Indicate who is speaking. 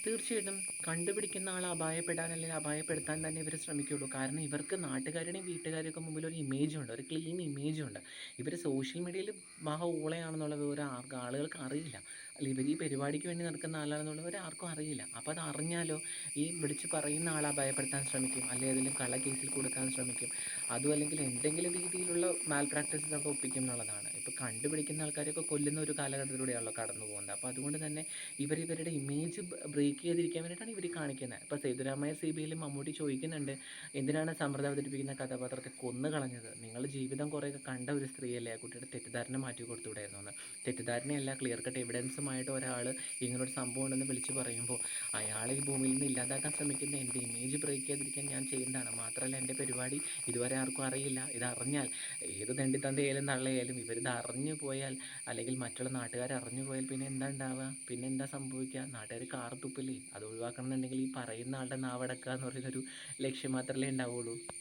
Speaker 1: തീർച്ചയായിട്ടും കണ്ടുപിടിക്കുന്ന ആൾ അപായപ്പെടാൻ അല്ലെങ്കിൽ അപായപ്പെടുത്താൻ തന്നെ ഇവർ ശ്രമിക്കുകയുള്ളൂ കാരണം ഇവർക്ക് നാട്ടുകാരുടെയും വീട്ടുകാരുടെയൊക്കെ മുമ്പിൽ ഒരു ഇമേജ് ഉണ്ട് ഒരു ക്ലീൻ ഇമേജ് ഉണ്ട്. ഇവർ സോഷ്യൽ മീഡിയയിൽ മഹാ ഊളയാണെന്നുള്ള ഒരു ആർക്കും ആളുകൾക്ക് അറിയില്ല. അല്ല ഇവർ ഈ പരിപാടിക്ക് വേണ്ടി നടക്കുന്ന ആളാണെന്നുള്ളത് ആർക്കും അറിയില്ല. അപ്പോൾ അത് അറിഞ്ഞാലോ ഈ വിളിച്ച് പറയുന്ന ആളെ അപായപ്പെടുത്താൻ ശ്രമിക്കും. അല്ലെങ്കിൽ ഏതെങ്കിലും കള്ളക്കേസിൽ കേസിൽ കൊടുക്കാൻ ശ്രമിക്കും. അതും അല്ലെങ്കിൽ എന്തെങ്കിലും മാൽ പ്രാക്ടീസസ് ഒക്കെ ഒപ്പിക്കും എന്നുള്ളതാണ് ഇപ്പോൾ കണ്ടുപിടിക്കുന്ന ആൾക്കാരെയൊക്കെ കൊല്ലുന്ന ഒരു കാലഘട്ടത്തിലൂടെയാണല്ലോ കടന്നു പോകുന്നത്. അപ്പോൾ അതുകൊണ്ട് തന്നെ ഇവർ ഇവരുടെ ഇമേജ് ബ്രേക്ക് ചെയ്തിരിക്കാൻ വേണ്ടിയിട്ടാണ് ഇവർ കാണിക്കുന്നത്. ഇപ്പോൾ സേതുരാമയ്യ സി ബി ഐയിൽ മമ്മൂട്ടി ചോദിക്കുന്നുണ്ട് എന്തിനാണ് സമ്പ്രദായം അവതരിപ്പിക്കുന്ന കഥാപാത്രത്തെ കൊന്നു കളഞ്ഞത് നിങ്ങൾ ജീവിതം കുറേയൊക്കെ കണ്ട ഒരു സ്ത്രീയല്ലേ ആ കുട്ടിയുടെ തെറ്റിദ്ധാരണ മാറ്റി കൊടുത്തുകൂടായിരുന്നു എന്ന് തെറ്റിദ്ധാരണയല്ല ക്ലിയർ കട്ട് എവിഡൻസുമായിട്ട് ഒരാൾ ഇങ്ങനൊരു സംഭവം ഉണ്ടെന്ന് വിളിച്ച് പറയുമ്പോൾ അയാളെ ഈ ഭൂമിയിൽ നിന്ന് ഇല്ലാതാക്കാൻ ശ്രമിക്കുന്ന എന്റെ ഇമേജ് ബ്രേക്ക് ചെയ്തിരിക്കാൻ ഞാൻ ചെയ്യുന്നതാണ്. മാത്രമല്ല എന്റെ പരിപാടി ഇതുവരെ ആർക്കും അറിയില്ല. ഇത് അറിഞ്ഞാൽ ഏത് തണ്ടിത്തന്തയായാലും തള്ളയായാലും ഇവരിത് അറിഞ്ഞു പോയാൽ അല്ലെങ്കിൽ മറ്റുള്ള നാട്ടുകാർ അറിഞ്ഞു പോയാൽ പിന്നെ എന്താ ഉണ്ടാവുക പിന്നെ എന്താ സംഭവിക്കുക നാട്ടുകാർ കാർ തുപ്പില്ലേ? അത് ഒഴിവാക്കണം എന്നുണ്ടെങ്കിൽ ഈ പറയുന്ന ആളുടെ നാവടക്കുക എന്ന് പറയുന്നൊരു ലക്ഷ്യം മാത്രമല്ലേ ഉണ്ടാവുള്ളൂ